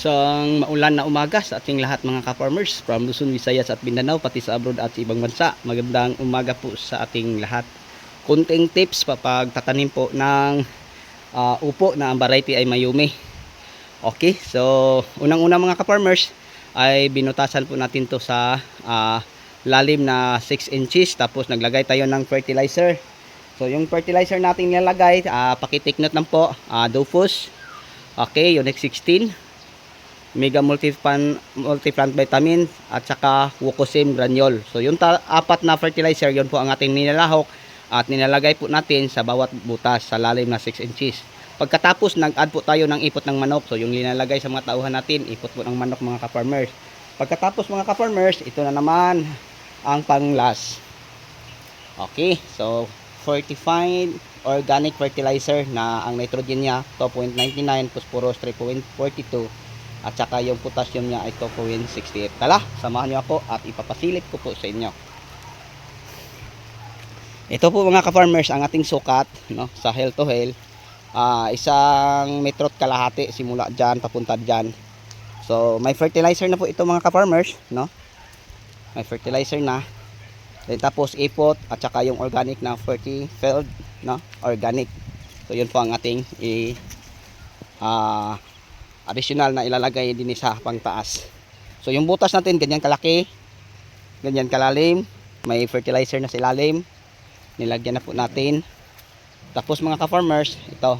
Isang maulan na umaga sa ating lahat mga ka-farmers from Luzon, Visayas at Mindanao pati sa abroad at sa ibang bansa. Magandang umaga po sa ating lahat. Kunting tips kapag tatanim po ng ah, upo na ang variety ay mayumi. Okay, so unang-una mga ka-farmers ay binutasan po natin to sa ah, lalim na 6 inches tapos naglagay tayo ng fertilizer. So yung fertilizer natin nilalagay, uh, pakitiknot lang po, uh, Dofus, okay, Unix 16, Mega Multiplan, Multiplant Vitamin at saka Wucosim Granule. So yung apat na fertilizer, yun po ang ating nilalahok at nilalagay po natin sa bawat butas sa lalim na 6 inches. Pagkatapos nag-add po tayo ng ipot ng manok. So yung linalagay sa mga tauhan natin, ipot po ng manok mga ka-farmers. Pagkatapos mga ka-farmers, ito na naman ang pang-last. Okay, so fortified organic fertilizer na ang nitrogen niya 2.99, phosphorus 3.42 at saka yung potassium niya ay 2.68. Tala, samahan niyo ako at ipapasilip ko po sa inyo. Ito po mga ka-farmers ang ating sukat no, sa Hell to Hell. Ah, isang metrot kalahati simula dyan papunta dyan. So may fertilizer na po ito mga ka-farmers. No? May fertilizer na. Then tapos ipot at saka yung organic na 40 field no? organic. So yun po ang ating i ah additional na ilalagay din sa pangtaas. So yung butas natin ganyan kalaki, ganyan kalalim, may fertilizer na sa ilalim. Nilagyan na po natin. Tapos mga ka-farmers, ito.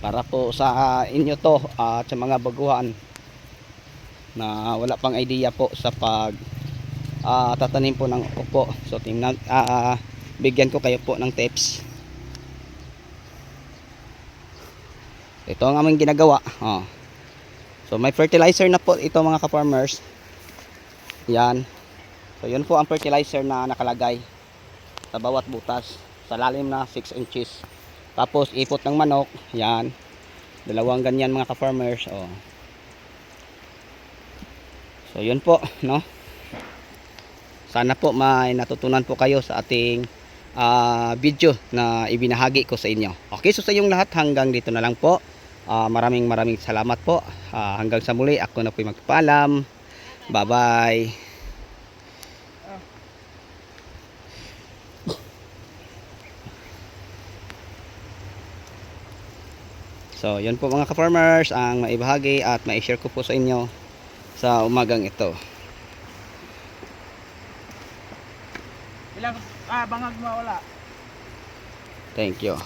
Para po sa inyo to at sa mga baguhan na wala pang idea po sa pag ah, tatanim po ng upo. So tingnan ah, bigyan ko kayo po ng tips. Ito ang aming ginagawa. Oh. So may fertilizer na po ito mga ka-farmers. Yan. So yun po ang fertilizer na nakalagay sa bawat butas sa lalim na 6 inches. Tapos ipot ng manok, yan. Dalawang ganyan mga ka-farmers. Oh. So yun po, no? Sana po may natutunan po kayo sa ating ah, video na ibinahagi ko sa inyo. Okay, so sa inyong lahat hanggang dito na lang po. Ah, maraming maraming salamat po. Ah, hanggang sa muli, ako na po yung magpapaalam. Bye-bye. So, yun po mga ka-farmers ang maibahagi at ma-share ko po sa inyo sa umagang ito. Ilang ah, bangag mawala. Thank you.